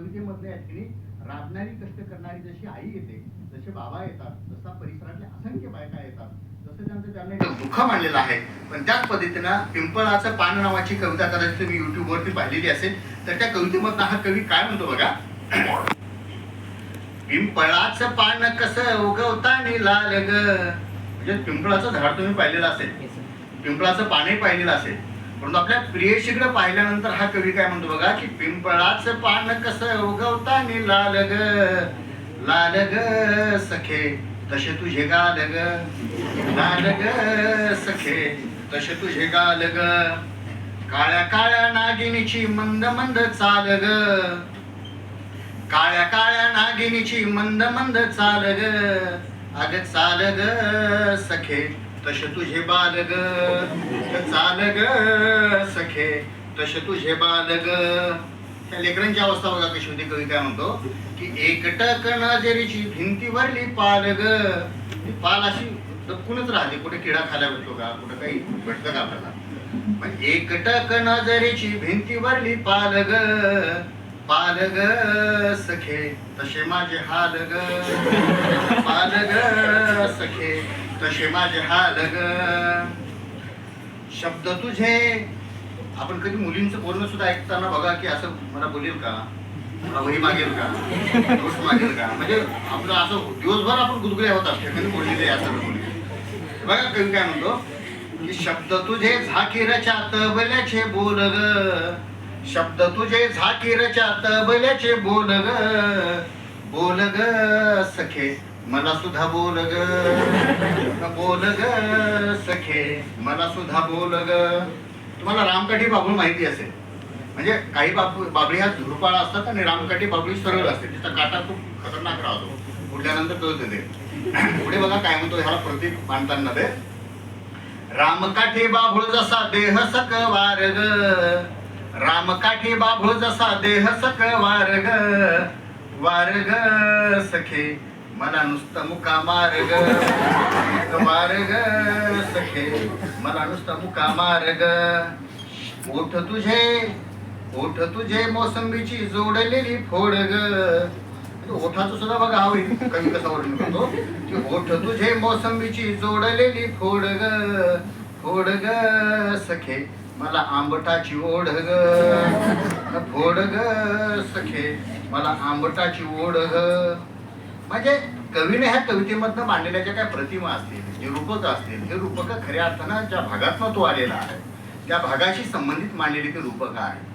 कवितेमधल्या या ठिकाणी राबणारी कष्ट करणारी जशी आई येते जसे बाबा येतात तसा परिसरातल्या असंख्य बायका येतात. जसं त्यांचं त्यांना एक दुःख मांडलेलं आहे पण त्याच पद्धतीनं पिंपळाचं पान नावाची कविता कदाचित तुम्ही युट्यूबवरती पाहिलेली असेल तर त्या कवितेमधला हा कवी काय म्हणतो बघा? पिंपळाचं पान कसं उगवतानी लाल ग म्हणजे पिंपळाचं झाड तुम्ही पाहिलेलं असेल. पिंपळाचं पानही पाहिलेलं असेल. परंतु आपल्या प्रियशीकडे पाहिल्यानंतर हा कवी काय म्हणतो बघा की पिंपळाचं पान कसं उगवतानी लाल ग लाल ग सखे तसे तुझे गाल ग लाल ग सखे तसे तुझे गाल ग. काळ्या काळ्या नागिनीची मंद मंद चाल ग. काळ्या काळ्या नागिनीची मंद मंद चाल ग. अग चाल ग सखे तसे तुझे बाल ग चाल ग सखे. तसे तुझे बाल ग त्या लेकरांची अवस्था बघा कशी होती कवी काय म्हणतो? की एकटक नजरेची भिंतीवरली पाल ग पाल अशी दपकूनच राहते कुठे किडा खायला भेटतो का कुठे काही भेटतं का आपल्याला. पण एकटक नजरेची भिंतीवरली पाल ग पाल ग सखे तसे माझे हाल ग पाल ग सखे तसे माझे हाल ग शब्द तुझे. आपण कधी मुलींचं बोलणं सुद्धा ऐकताना बघा की असं मला बोलेल का? मला वही मागेल का? गोष्ट मागेल का? म्हणजे आपलं असं दिवसभर आपण गुदगुल्या होतात कधी बोललेले असं बोलले बघा कवी काय म्हणतो? की शब्द तुझे झाकीरच्या तबल्याचे बोल ग शब्द तुझे झाकीरच्या तबल्याचे बोल ग. बोल ग सखे. मला सुद्धा बोल ग. बोल ग सखे. मला सुद्धा बोल ग. तुम्हाला रामकाठी बाबूळ माहिती असेल. म्हणजे काही बाबू बाबळी हा झुरपाळा असतात आणि रामकाठी बाबळी सरळ असते. तिचा काटा खूप खतरनाक राहतो. उडल्यानंतर तो देते. पुढे बघा काय म्हणतो ह्याला प्रतीक मांडताना ते रामकाठी बाबूळ जसा देह सक वारग रामकाठी बाभू जसा देह सक वारग वारग सखे मला नुसतं मुका मार्ग. मार्ग सखे मला नुसतं मुका मार्ग. ओठ तुझे ओठ तुझे मोसंबीची जोडलेली फोड ग म्हणजे ओठाचं सुद्धा बघा आवडी कमी कसा वर्णन करतो? की ओठ तुझे मोसंबीची जोडलेली फोड ग फोड ग सखे. मला आंबटाची ओढ ग. फोड ग सखे. मला आंबटाची ओढ ग. म्हणजे कवीने ह्या कवितेमधनं मांडलेल्या ज्या काय प्रतिमा असतील जे रूपक असतील हे रूपक खऱ्या अर्थानं ज्या भागातनं तो आलेला आहे त्या भागाशी संबंधित मांडलेली ते रूपक आहे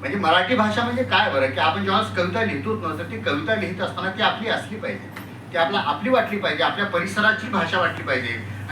म्हणजे मराठी भाषा म्हणजे काय बरं? की आपण जेव्हा कविता लिहितोच ना तर ती कविता लिहित असताना ती आपली असली पाहिजे. ती आपला आपली वाटली पाहिजे आपल्या परिसराची भाषा वाटली पाहिजे.